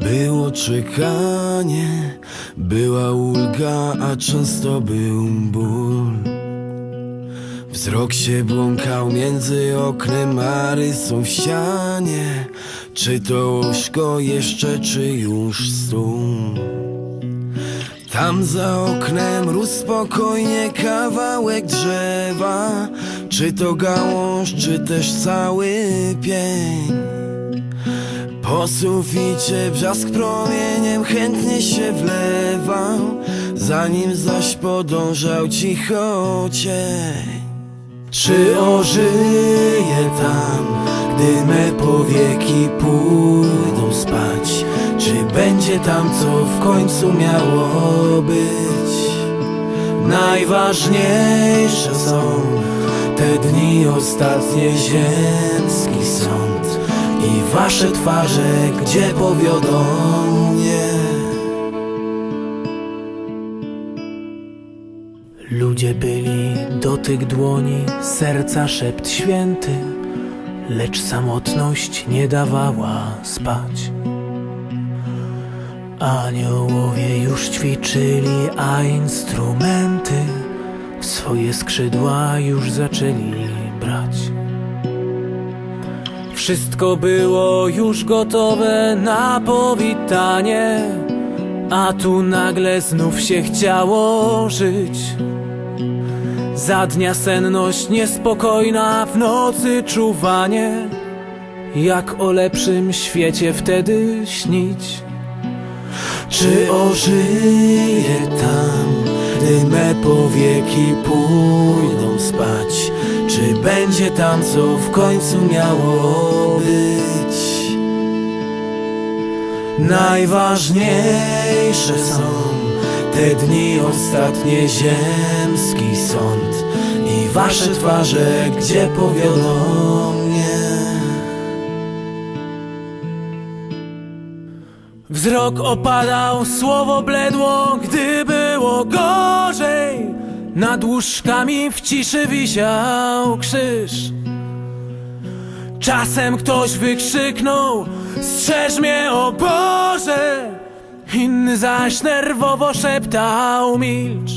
Było czekanie, była ulga, a często był ból. Wzrok się błąkał między oknem a rysą w ścianie. Czy to łóżko jeszcze, czy już stół? Tam za oknem rósł spokojnie kawałek drzewa Czy to gałąź, czy też cały pień Po suficie brzask promieniem chętnie się wlewał Zanim zaś podążał cicho cień Czy ożyje tam, gdy me powieki pójdą spać? Czy będzie tam, co w końcu miało być? Najważniejsze są te dni ostatnie, ziemski sąd i wasze twarze, gdzie powiodą mnie. Ludzie byli, dotyk dłoni, serca szept święty, lecz samotność nie dawała spać. Aniołowie już ćwiczyli, a instrumenty swoje skrzydła już zaczęli brać. Wszystko było już gotowe na powitanie, a tu nagle znów się chciało żyć. Za dnia senność niespokojna, w nocy czuwanie, jak o lepszym świecie wtedy śnić. Czy ożyje tam, gdy me powieki pójdą spać? Czy będzie tam, co w końcu miało być? Najważniejsze są te dni ostatnie, ziemski sąd i wasze twarze, gdzie powiodą Wzrok opadał, słowo bledło, gdy było gorzej. Nad łóżkami w ciszy wisiał krzyż. Czasem ktoś wykrzyknął, strzeż mnie o Boże! Inny zaś nerwowo szeptał, milcz.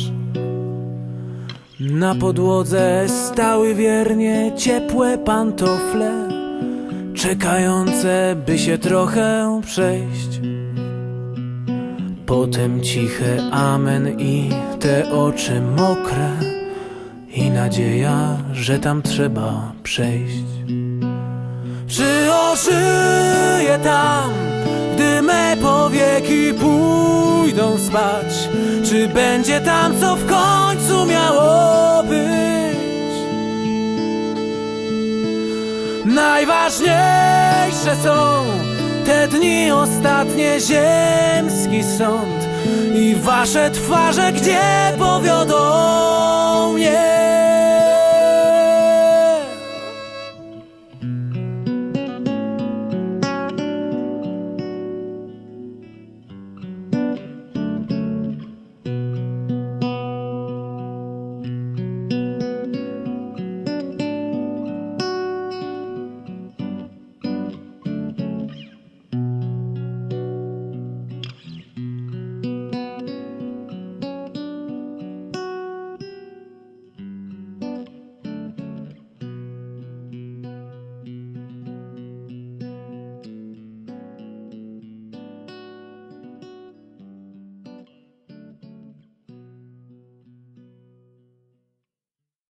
Na podłodze stały wiernie ciepłe pantofle, czekające, by się trochę przejść. Potem ciche amen i te oczy mokre i nadzieja, że tam trzeba przejść. Czy ożyje tam, gdy me powieki pójdą spać? Czy będzie tam, co w końcu miało być? Najważniejsze są te dni ostatnie, ziemski sąd i wasze twarze, gdzie powiodą mnie.